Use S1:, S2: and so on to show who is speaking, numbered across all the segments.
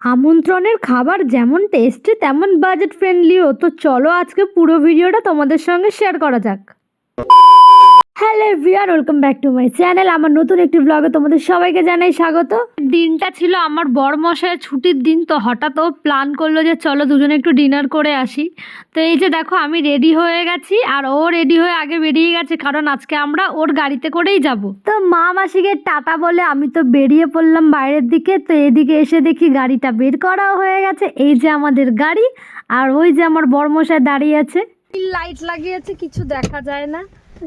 S1: আমন্ত্রণের খাবার যেমন টেস্টি তেমন বাজেট ফ্রেন্ডলিও তো চলো আজকে পুরো ভিডিওটা তোমাদের সঙ্গে শেয়ার করা যাক। Hello everyone welcome back to my channel. আমার নতুন একটি ব্লগে তোমাদের সবাইকে জানাই স্বাগত। দিনটা ছিল আমার বড় মশাইয়ের ছুটির দিন তো হঠাৎ ও প্ল্যান করল যে চলো দুজনে একটু ডিনার করে আসি। তো এই যে দেখো আমি রেডি হয়ে গেছি আর ও রেডি হয়ে আগে বেরিয়ে গেছে কারণ আজকে আমরা ওর গাড়িতে করেই যাব। তো মা মাসিকে টাটা বলে আমি তো বেরিয়ে পড়লাম বাইরের দিকে তো এদিকে এসে দেখি গাড়িটা বের করাও হয়ে গেছে এই যে আমাদের গাড়ি আর ওই যে আমার বড়মশাই দাঁড়িয়ে আছে। লাইট লাগিয়েছে কিছু দেখা যায় না।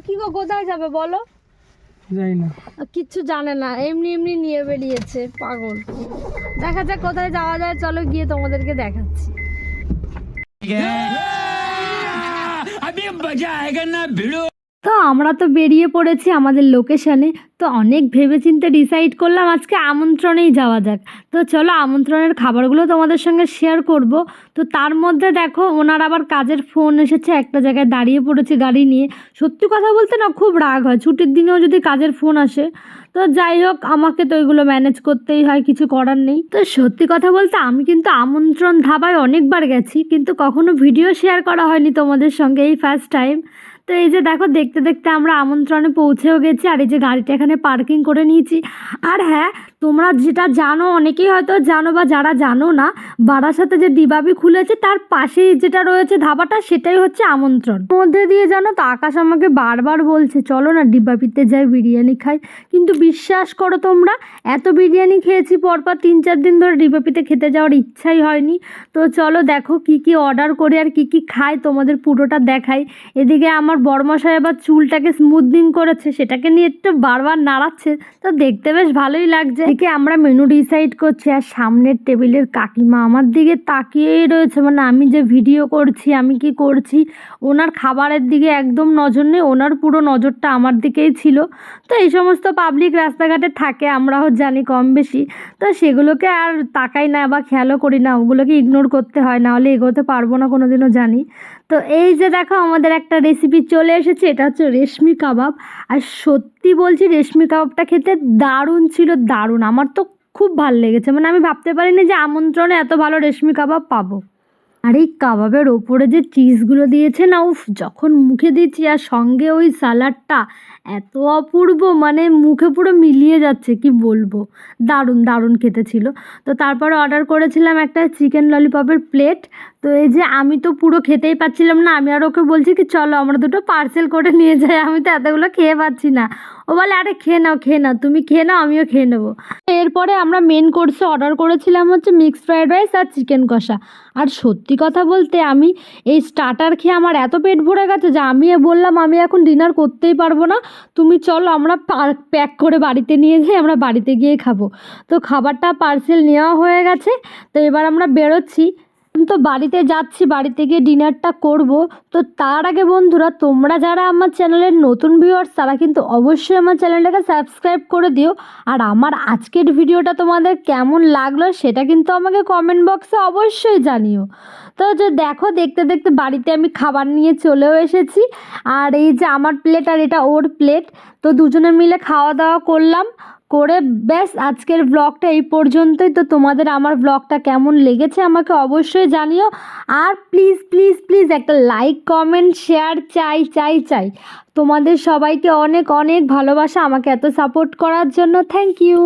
S1: কি গো কোথায় যাবে বলো?
S2: জানি না
S1: কিচ্ছু জানে না এমনি এমনি নিয়ে বেরিয়েছে পাগল। দেখা যাক কোথায় যাওয়া যায় চলো গিয়ে তোমাদেরকে দেখাচ্ছি।
S3: আমি বাজা আয়েগা না ভিড়ো।
S1: তো আমরা তো বেরিয়ে পড়েছি আমাদের লোকেশনে তো অনেক ভেবেচিন্তে ডিসাইড করলাম আজকে আমন্ত্রণেই যাওয়া যাক। তো চলো আমন্ত্রণের খাবারগুলো তোমাদের সঙ্গে শেয়ার করব। তো তার মধ্যে দেখো, ওনার আবার কাজের ফোন এসেছে, একটা জায়গায় দাঁড়িয়ে পড়েছে গাড়ি নিয়ে। সত্যি কথা বলতে না, খুব রাগ হয়। ছুটির দিনেও যদি কাজের ফোন আসে, তো যাই হোক, আমাকে তো এগুলো ম্যানেজ করতেই হয়, কিছু করার নেই। তো সত্যি কথা বলতে, আমি কিন্তু আমন্ত্রণ ধাবায় অনেকবার গেছি, কিন্তু কখনো ভিডিও শেয়ার করা হয়নি তোমাদের সঙ্গে এই ফার্স্ট টাইম তো এই যে দেখো, দেখতে দেখতে আমরা আমন্ত্রণে পৌঁছেও গেছি আর এই যে গাড়িটা এখানে পার্কিং করে নিয়েছি। আর হ্যাঁ তোমরা যেটা জানো, অনেকেই হয়তো জানো বা যারা জানো না বারাসাতে যে ডিবাবি খুলেছে, তার পাশেই যেটা রয়েছে ধাবাটা, সেটাই হচ্ছে আমন্ত্রণ। মধ্যে দিয়ে জানো তো, আকাশ আমাকে বারবার বলছে, চলো না ডিবাবিতে যাই, বিরিয়ানি খাই। কিন্তু বিশ্বাস করো তোমরা, এত বিরিয়ানি খেয়েছি পরপর তিন চার দিন ধরে ডিবাবিতে খেতে যাওয়ার ইচ্ছাই হয়নি। তো চলো দেখো কি কি অর্ডার করে আর কি কি খাই, তোমাদের পুরোটা দেখাই। এদিকে আমার বড়মশাই আবার চুলটাকে স্মুথনিং করেছে, সেটাকে নিয়ে একটু বারবার নাড়াচ্ছে। তো দেখতে বেশ ভালোই লাগছে। এদিকে আমরা মেনু ডিসাইড করছি আর সামনের টেবিলের কাকিমা আমার দিকে তাকিয়েই রয়েছে। মানে আমি যে ভিডিও করছি, আমি কি করছি, ওনার খাবারের দিকে একদম নজর নেই, ওনার পুরো নজরটা আমার দিকেই ছিল। তো এই সমস্ত পাবলিক রাস্তাঘাটে থাকে, আমরাও জানি কম বেশি। তো সেগুলোকে আর তাকাই না বা খেয়ালও করি না, ওগুলোকে ইগনোর করতে হয় না হলে এগোতে পারব না কোনো দিনও জানি। তো এই যে দেখো, আমাদের একটা রেসিপি চলে এসেছে, এটা হচ্ছে রেশমি কাবাব। আর সত্যি বলছি, রেশমি কাবাবটা খেতে দারুণ ছিল, দারুণ। আমার তো খুব ভালো লেগেছে। মানে আমি ভাবতে পারিনি যে আমন্ত্রণে এত ভালো রেশমি কাবাব পাবো। আর এই কাবাবের ওপরে যে চিজগুলো দিয়েছে না, উফ, যখন মুখে দিচ্ছি আর সঙ্গে ওই স্যালাডটা এত অপূর্ব মানে মুখে পুরো মিলিয়ে যাচ্ছে, কি বলব। দারুণ দারুণ খেতে ছিল। তো তারপরে অর্ডার করেছিলাম একটা চিকেন ললিপপের প্লেট তো এই যে আমি তো পুরো খেতেই পাচ্ছিলাম না, আমি আর ওকে বলছি কি, চলো আমরা দুটো পার্সেল করে নিয়ে যাই, আমি তো এতগুলো খেয়ে পাচ্ছি না। ও বলে, আরে খেয়ে নাও খেয়ে নাও, তুমি খেয়ে নাও, আমিও খেয়ে নেব। এরপরে আমরা মেন কোর্সে অর্ডার করেছিলাম হচ্ছে মিক্সড ফ্রাইড রাইস আর চিকেন কষা। আর সত্যি কথা বলতে আমি এই স্টার্টার খেয়ে আমার এত পেট ভরে গেছে যে আমি বললাম, আমি এখন ডিনার করতেই পারব না, তুমি চলো আমরা প্যাক করে বাড়িতে নিয়ে যাই, আমরা বাড়িতে গিয়ে খাব। তো খাবারটা পার্সেল নেওয়া হয়ে গেছে, তো এবার আমরা বেরোচ্ছি। তো বাড়িতে যাচ্ছি, বাড়িতে গিয়ে ডিনারটা করব। তো তার আগে বন্ধুরা, তোমরা যারা আমার চ্যানেলের নতুন ভিউয়ার্স তারা কিন্তু অবশ্যই আমার চ্যানেলটাকে সাবস্ক্রাইব করে দিও। আর আমার আজকের ভিডিওটা তোমাদের কেমন লাগল, সেটা কিন্তু আমাকে কমেন্ট বক্সে অবশ্যই জানিও। তো যে দেখো, দেখতে দেখতে বাড়িতে আমি খাবার নিয়ে চলেও এসেছি। আর এই যে আমার প্লেট আর এটা ওর প্লেট তো দুজনে মিলে খাওয়া দাওয়া করলাম। করে ব্যাস আজকের ব্লগটা এই পর্যন্তই। তো তোমাদের আমার ব্লগটা কেমন লেগেছে আমাকে অবশ্যই জানিও। আর প্লিজ প্লিজ প্লিজ একটা লাইক কমেন্ট শেয়ার চাই চাই চাই। তোমাদের সবাইকে অনেক অনেক ভালোবাসা আমাকে এত সাপোর্ট করার জন্য। Thank you